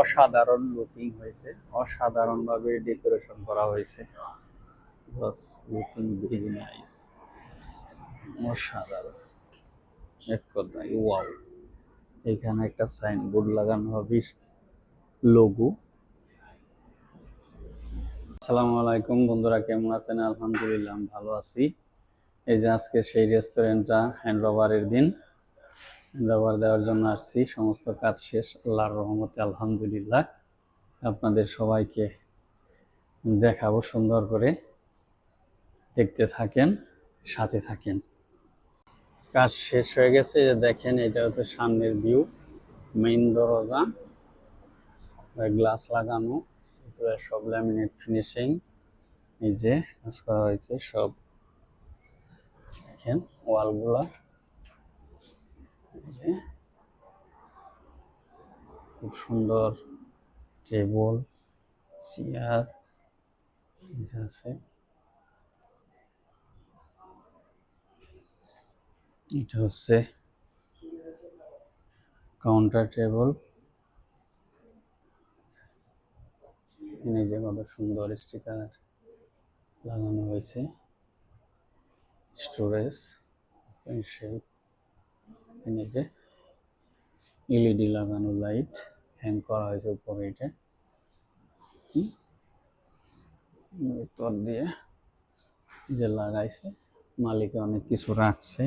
অসাধারণ লুকিং হয়েছে। অসাধারণভাবে ডেকোরেশন করা হয়েছে। অসাধারণ। এক কথায় এখানে একটা সাইনবোর্ড লাগানো হবে লোগো আসসালামু আলাইকুম বন্ধুরা, কেমন আছেন? আলহামদুলিল্লাহ ভালো আছি। এই যে আজকে সেই রেস্টুরেন্টটা হ্যান্ড ওভারের দিন। ওভার দেওয়ার জন্য আসছি। সমস্ত কাজ শেষ। আল্লাহর রহমতে আলহামদুলিল্লাহ। আপনাদের সবাইকে দেখাবো সুন্দর করে। দেখতে থাকেন, সাথে থাকেন। কাজ শেষ হয়ে গেছে। যে দেখেন, এটা হচ্ছে সামনের ভিউ মেইন দরজা। গ্লাস লাগানো। সব ল্যামিনেট ফিনিশিং এই যে কাজ করা হয়েছে সব। দেখেন ওয়ালগুলা এই যে খুব সুন্দর টেবল, চেয়ার আছে। এটা হচ্ছে কাউন্টার টেবল এখানে যে কত সুন্দর স্টিকার লাগানো হয়েছে। স্টোরেজ শেপ এখানে যে এলইডি লাগানো লাইট হ্যাং করা হয়েছে উপরে এটা? ভিতর দিয়ে যে লাগাইছে, মালিকে অনেক কিছু রাখছে।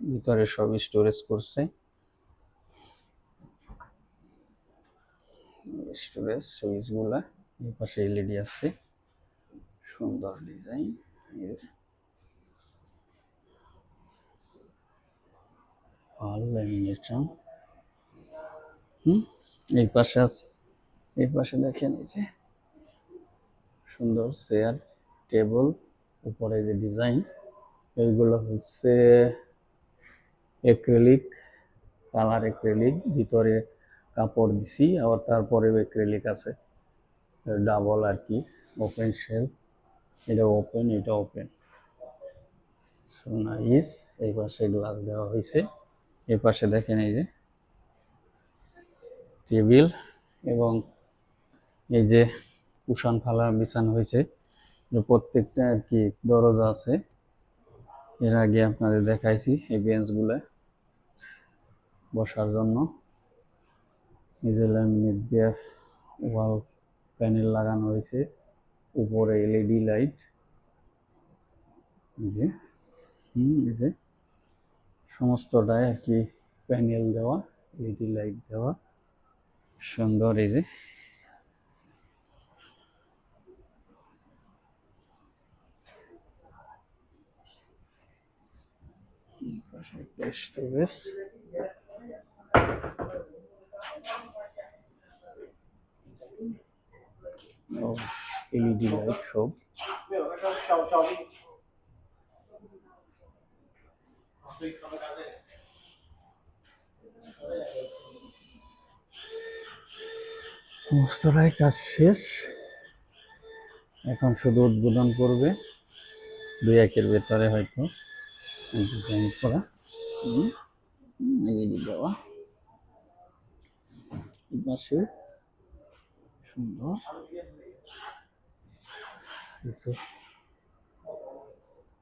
ভিতরে সব স্টোরেজ করছে। স্টোরেজ সুইচগুলা এই পাশে এলইডি আছে। সুন্দর ডিজাইন এর। ল্যামিনেশন হুম? এই পাশে আছে। এই পাশে দেখেন এই যে সুন্দর চেয়ার, টেবল, উপরে যে ডিজাইন এইগুলো হচ্ছে এক্রেলিক কালার এক্রেলিক ভিতরে কাপড় দিছি, আবার তারপরে এক্রেলিক আছে। ডাবল আর কি ওপেন শেল এটা ওপেন এটা ওপেন সো নাইস এই পাশে গ্লাস দেওয়া হয়েছে। এই পাশে দেখেন এই যে টেবিল এবং এই যে কুশান ফালা বিছানো হয়েছে প্রত্যেকটা আর কি দরজা আছে। এর আগে আপনাদের দেখাইছি এই বেঞ্চগুলো বসার জন্য। এই যে ল্যামিনেট দিয়ে ওয়াল প্যানেল লাগানো হয়েছে, উপরে এলইডি লাইট। যে এই যে সমস্তটাই আর কি প্যানেল দেওয়া, এলইডি লাইট দেওয়া। সুন্দর এই যে। এলইডি লাইট সব 没有 সমস্তটাই কাজ শেষ। এখন শুধু উদ্বোধন করবে। দুই একের ভেতরে হয়তো ডিজাইন করা। সুন্দর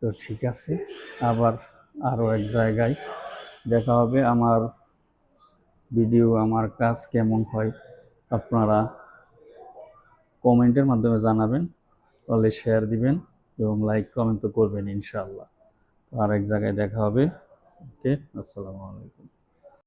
তো ঠিক আছে, আবার আরও এক জায়গায় দেখা হবে। আমার ভিডিও আমার কাজ কেমন হয় আপনারা কমেন্টের মাধ্যমে জানাবেন, তাহলে শেয়ার দিবেন এবং লাইক কমেন্ট তো করবেন ইনশাল্লাহ আর এক জায়গায় দেখা হবে। ওকে, আসসালামু আলাইকুম।